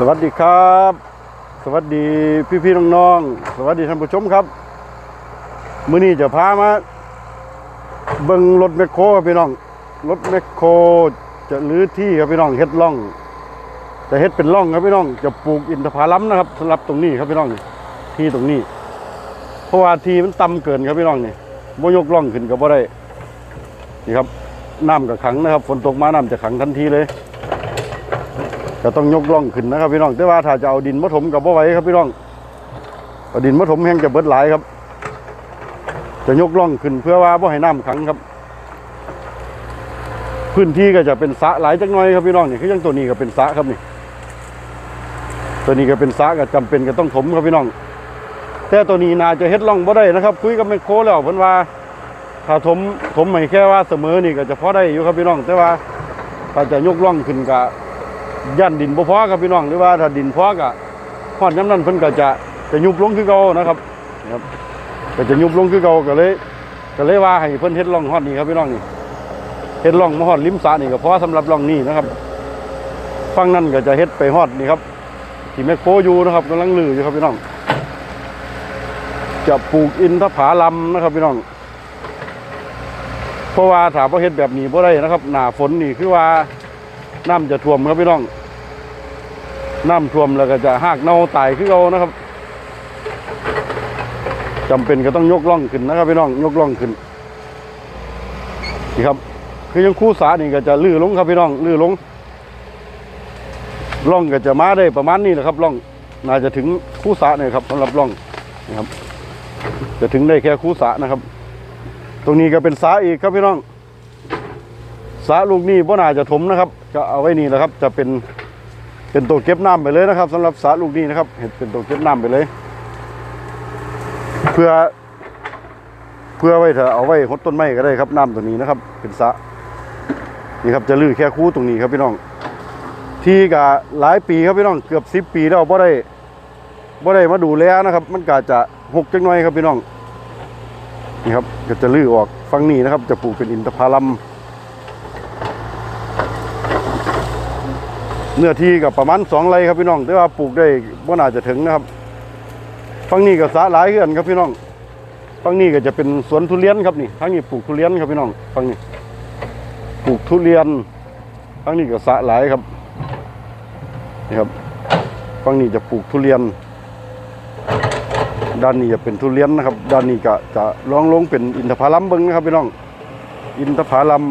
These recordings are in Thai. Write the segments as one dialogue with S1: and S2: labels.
S1: สวัสดีครับ สวัสดีพี่พี่ๆน้องๆสวัสดีท่านผู้ชมครับมื้อนี้จะพามาเบิ่งรถแมคโครครับพี่น้องรถแมคโครจะรื้อที่ครับพี่น้องเฮ็ดร่องจะเฮ็ดเป็นร่องครับพี่น้องจะปลูกอินทผลัมนะครับสำหรับตรงนี้ครับพี่น้องที่ตรงนี้ เพราะว่าทีมันต่ำเกินครับพี่น้องนี่บ่ยกร่องขึ้นก็บ่ได้นี่ครับน้ำก็ขังนะครับ ฝนตกมาน้ำจะขังทันทีเลย ก็ต้องยกล่องขึ้นนะครับพี่น้องแต่ว่าถ้าจะเอาดินมาถมกับบ่ไหวครับพี่น้องเอาดินมาถมแห้งจะเบิดหลายครับ จะยกล่องขึ้นเพื่อว่าบ่ให้น้ำขังครับ พื้นที่ก็จะเป็นสะหลายจักหน่อยครับพี่น้องนี่คือยังตัวนี้ก็เป็นสะครับนี่ ตัวนี้ก็เป็นสะก็จำเป็นก็ต้องถมครับพี่น้อง แต่ตัวนี้นาจะเฮ็ดร่องบ่ได้นะครับ คุยกับแมคโครแล้วเพิ่นว่าถ้าถมถมให้แค่ว่าเสมอนี่ก็จะพอได้อยู่ครับพี่น้อง แต่ว่าถ้าจะยกล่องขึ้นก็ ย่านดินบ่พอครับพี่น้องหรือว่าถ้าดินพอก็ฮอดย้ำนั้นเพิ่นก็จะจะยุบลงคือเก่านะครับนะครับก็จะยุบลงคือเก่าก็เลยก็เลยว่าให้เพิ่นเฮ็ดร่องฮอดนี่ครับพี่น้องนี่เฮ็ดร่องมาฮอดริมสระนี่ก็พอสำหรับร่องนี้นะครับฝั่งนั้นก็จะเฮ็ดไปฮอดนี่ครับที่แมคโครอยู่นะครับกำลังลืออยู่ครับพี่น้อง จะปลูกอินทผาลัมนะครับพี่น้องเพราะว่าถ้าบ่เฮ็ดแบบนี้บ่ได้นะครับ หน้าฝนนี่คือว่าน้ำจะท่วมครับพี่น้อง น้ำท่วมแล้วก็จะหากเน่าตายคือเรานะครับจำเป็นก็ต้องยกล่องขึ้นนะครับพี่น้องยกล่องขึ้นนี่ครับคือยังคู่สานี่ก็จะลื่อลงครับพี่น้องลื่อลงล่องก็จะมาได้ประมาณนี้แหละครับล่องน่าจะถึงคู่สาเนี่ยครับสำหรับล่องนะครับ จะถึงได้แค่คู่สานะครับ ตรงนี้ก็เป็นสาอีกครับพี่น้องสระลูกนี้บ่น่าจะถมนะครับ ก็เอาไว้นี่นะครับ จะเป็น เป็นตัวเก็บน้ำไปเลยนะครับสำหรับสระลูกนี้นะครับ เห็นเป็นตัวเก็บน้ำไปเลย เพื่อ เพื่อไว้เถอะเอาไว้หดต้นไม้ก็ได้ครับน้ำตัวนี้นะครับ เป็นสะนี่ครับจะลื้อแค่คู่ตรงนี้ครับพี่น้อง ที่กะหลายปีครับพี่น้องเกือบสิบปีแล้วบ่ได้บ่ได้มาดูแลนะครับ มันกาจะหกจังหน่อยครับพี่น้องนี่ครับก็จะลื้อออกฝั่งนี้นะครับ จะปลูกเป็นอินทผลัม เนื้อที่กับประมาณสองไร่ครับพี่น้อง แต่ว่าปลูกได้บ่น่าจะถึงนะครับฝั่งนี้ก็สาหลายเกินครับพี่น้องฝั่งนี้ก็จะเป็นสวนทุเรียนครับนี่ทั้งนี้ปลูกทุเรียนครับพี่น้องฝั่งนี้ปลูกทุเรียนฝั่งนี้ก็สาหลายครับนี่ครับฝั่งนี้จะปลูกทุเรียน ด้านนี้จะเป็นทุเรียนนะครับ ด้านนี้ก็จะลองลงเป็นอินทผลัมเบิ้งนะครับพี่น้อง อินทผลัม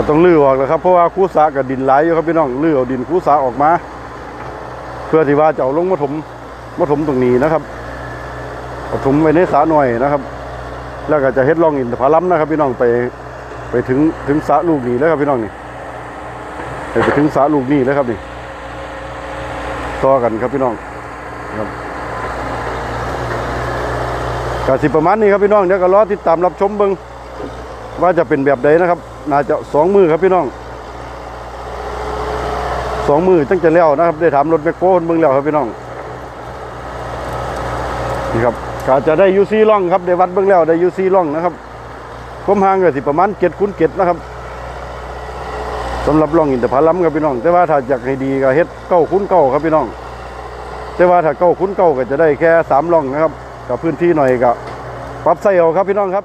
S1: ก็ต้องลื้อออกแล้วครับเพราะว่าคูสากับดินไหลอยู่ครับพี่น้องลื้อเอาดินคูสาออกมา เพื่อที่ว่าจะเอาลงมาถมมาถมตรงนี้นะครับเอาถมไว้ในสระหน่อยนะครับ แล้วก็จะเฮ็ดร่องอินทผลัมนะครับ พี่น้องไปไปถึงถึงสระลูกนี้แล้วครับพี่น้องนี่ไปถึงสระลูกนี้แล้วครับนี่ต่อกันครับพี่น้องครับกสิประมาณนี้ครับพี่น้องเดี๋ยวก็รอติดตามรับชมเบิ่งว่าจะเป็นแบบใดนะครับน่าจะสองมือครับพี่น้องสองมือตั้งจะแล้วนะครับ ได้ถามรถแมคโครเบิ่งแล้วครับพี่น้องนี่ครับก็จะได้ยูซีล่องครับได้วัดเบิ่งแล้วได้ยูซีล่องนะครับความห่างก็สิประมาณเจ็ดคูณเจ็ดนะครับสำหรับล่องอินทผลัมครับพี่น้อง แต่ว่าถ้าอยากให้ดีก็เฮ็ดเก้าคูณเก้าครับพี่น้อง แต่ว่าถ้าเก้าคูณเก้าก็จะได้แค่สามล่องนะครับกับพื้นที่หน่อยก็ปรับใส่เอาครับพี่น้องครับ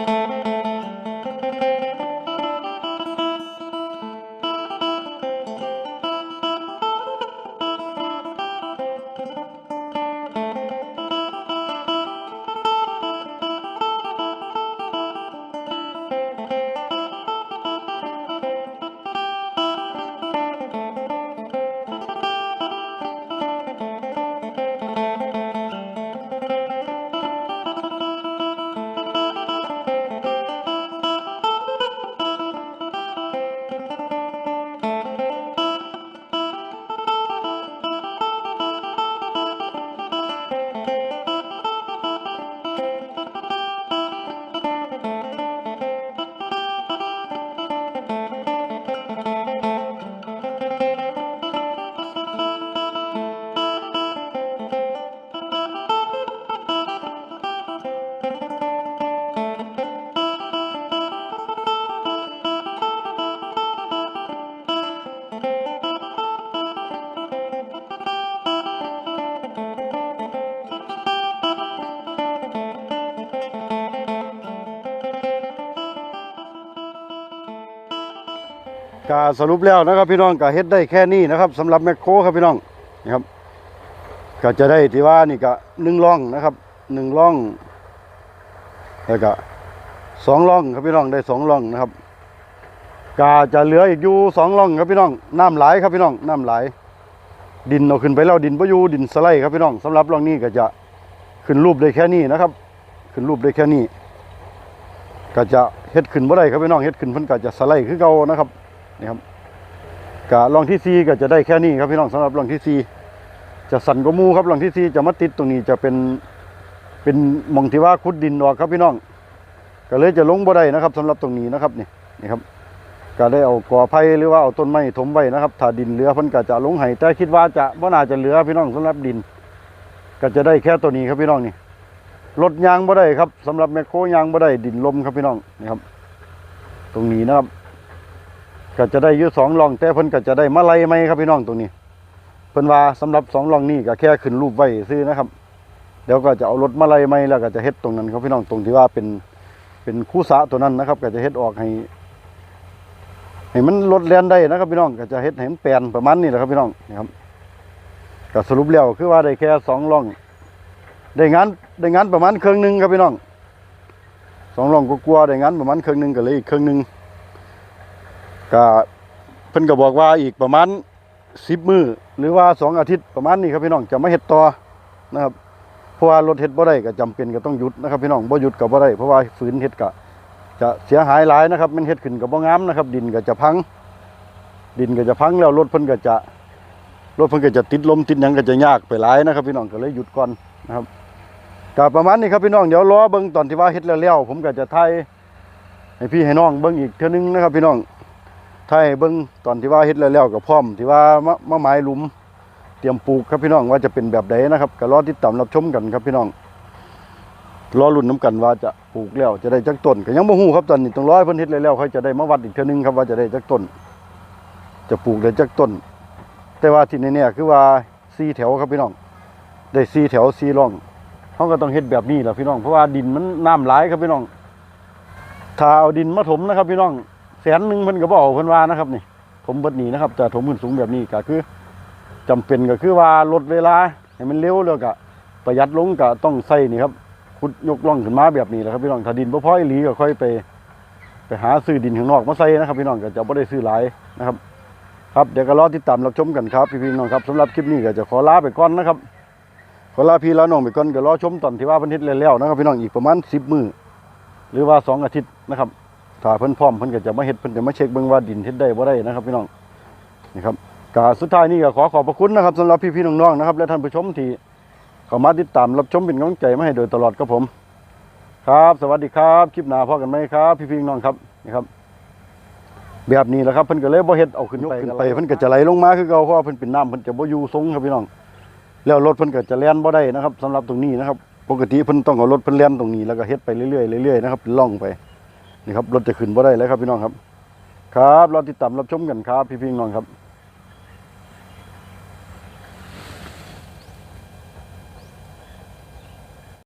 S1: you ก็สรุปแล้วนะครับพี่น้องก็เฮ็ดได้แค่นี้นะครับสำหรับแมคโครครับพี่น้องนะครับก็จะได้ที่ว่านี่ก็หนึ่งร่องนะครับหนึ่งร่องแล้วก็สองร่องครับพี่น้องได้สองร่องนะครับก็จะเหลืออีกอยู่สองร่องครับพี่น้องน้ำไหลครับพี่น้องน้ำไหลดินเอาขึ้นไปแล้วดินบ่อยู่ดินสไลด์ครับพี่น้องสำหรับร่องนี้ก็จะขึ้นรูปได้แค่นี้นะครับ ขึ้นรูปได้แค่นี้ ก็จะเฮ็ดขึ้นบ่ได้ครับพี่น้องเฮ็ดขึ้นเพิ่นก็จะสไลด์คือเก่านะครับ นี่ครับกะลองที่ซีก็จะได้แค่นี้ครับพี่น้องสำหรับลองที่ซีจะสั่นกว่ามูครับลองที่ซีจะมาติดตรงนี้จะเป็นเป็นมองที่ว่าขุดดินออกครับพี่น้อง ก็เลยจะลงบ่ได้นะครับสำหรับตรงนี้นะครับนี่นี่ครับก็ได้เอากอไผ่หรือว่าเอาต้นไม้ถมไว้นะครับถ้าดินเหลือพิ่นก็จะลงให้แต่คิดว่าจะบ่น่าจะเหลือพี่น้องสำหรับดิน ก็จะได้แค่ตัวนี้ครับพี่น้องนี่รถยางบ่ได้ครับสำหรับแมคโครยางบ่ได้ดินลมครับพี่น้องนี่ครับ ตรงนี้นะครับ ก็จะได้อยู่สองร่องแต่เพิ่นก็จะได้มาลัยไหมครับพี่น้องตรงนี้ เพิ่นว่าสำหรับสองร่องนี้ก็แค่ขึ้นรูปไว้ซื้อนะครับเดี๋ยวก็จะเอารถมาลัยไหมแล้วก็จะเฮ็ดตรงนั้นครับพี่น้องตรงที่ว่าเป็นเป็นคู่สะตัวนั้นนะครับ ก็จะเฮ็ดออกให้ให้มันลดแลนได้นะครับพี่น้องก็จะเฮ็ดให้มันแปลนประมาณนี้แหละครับพี่น้องนะครับก็สรุปแล้วคือว่าได้แค่สองร่อง ได้งานได้งานประมาณครึ่งหนึงครับพี่น้องสองร่องก็กลัวๆได้งานประมาณครึ่งหนึงก็เลยอีกครึ่งหนึง ก็เพิ่นก็บอกว่าอีกประมาณสิบมือหรือว่าสองอาทิตย์ประมาณนี้ครับพี่น้องจะมาเฮ็ดต่อนะครับเพราะว่ารถเฮ็ดบ่ได้ก็จำเป็นก็ต้องหยุดนะครับพี่น้องบ่หยุดก็บ่ได้เพราะว่าฝืนเฮ็ดก็จะเสียหายหลายนะครับมันเฮ็ดขึ้นก็บ่งามนะครับ ดินก็จะพัง ดินก็จะพังแล้วรถเพิ่นก็จะรถเพิ่นก็จะติดลมติดยังก็จะยากไปหลายนะครับ พี่น้องก็เลยหยุดก่อนนะครับก็ประมาณนี้ครับพี่น้องเดี๋ยวรอเบิ่งตอนที่ว่าเฮ็ดแล้วๆผมก็จะถ่ายให้พี่ให้น้องเบิ่งอีกเทื่อนึงนะครับ พี่น้อง ถ้าให้เบิ่งตอนที่ว่าเฮ็ดแล้วๆกับพร้อม ที่ว่ามะมะไม้หลุม เตรียมปลูกครับพี่น้องว่าจะเป็นแบบใดนะครับก็รอติดตามรับชมกันครับพี่น้องรอลุ้นน้กันว่าจะปลูกแล้วจะได้จักต้นก็ยังบ่ฮู้ครับตอนนี้ต้องรอให้เพิ่นเฮ็ดแล้วๆค่อยจะได้มาวัดอีกเทื่อนึงครับว่าจะได้จักต้น จะปลูกได้จักต้น แต่ว่าที่แน่ๆคือว่า4แถวครับพี่น้อง ได้4แถว4ร่องเฮาก็ต้องเฮ็ดแบบนี้แหละพี่น้องเพราะว่าดินมันน้ำไหลครับพี่น้องถ้าเอาดินมาถมนะครับพี่น้อง แสนหนึ่งเพิ่นก็บอกเพิ่นว่านะครับนี่ถมเบิดนี้นะครับแต่ถมขึ้นสูงแบบนี้ก็คือจำเป็นก็คือว่าลดเวลาให้มันเร็วแล้วก็ประหยัดลงก็ต้องใส่นี่ครับขุดยกล่องขึ้นมาแบบนี้แหละครับพี่น้องถ้าดินบ่พออีหลีก็ค่อยไป ไปหาซื้อดินข้างนอกมาใส่นะครับ พี่น้องก็จะบ่ได้ซื้อหลายนะครับ ครับเดี๋ยวก็รอติดตามรับชมกันครับพี่ๆน้องครับสำหรับคลิปนี้ก็จะขอลาไปก่อนนะครับขอลาพี่ลาน้องไปก่อนก็รอชมตอนที่ว่าพิ่นเฮ็ดแล้วๆนะครับพี่น้องอีกประมาณ10มือหรือว่าสองอาทิตย์นะครับ ถ้าเพิ่นพร้อมเพิ่นก็จะมาเฮ็ดเพิ่นจะมาเช็คเบิ่งว่าดินเฮ็ดได้บ่ได้นะครับ พี่น้องนี่ครับก็สุดท้ายนี้ก็ขอขอบพระคุณนะครับสำหรับพี่ๆน้องๆนะครับและท่านผู้ชมที่เข้ามาติดตามรับชมเป็นกำลังใจมาให้โดยตลอดครับผม ครับ สวัสดีครับคลิปหน้าพอกันไหมครับ พี่ๆน้องๆครับนี่ครับ แบบนี้แหละครับเพิ่นก็เลยบ่เฮ็ดเอาขึ้นไปขึ้นไปเพิ่นก็จะไหลลงมาคือเก่าเพราะว่าเพิ่นเป็นน้ำเพิ่นจะบ่อยู่ทรงครับพี่น้อง แล้วรถเพิ่นก็จะแล่นบ่ได้นะครับสำหรับตรงนี้นะครับ ปกติเพิ่นต้องเอารถเพิ่นแล่นตรงนี้แล้วก็เฮ็ดไปเรื่อยๆเรื่อยๆนะครับเป็นร่องไป นี่ครับรถจะขึ้นบ่ได้แล้วครับพี่น้องครับ ครับรอติดตามรับชมกันครับพี่พี่น้องครับ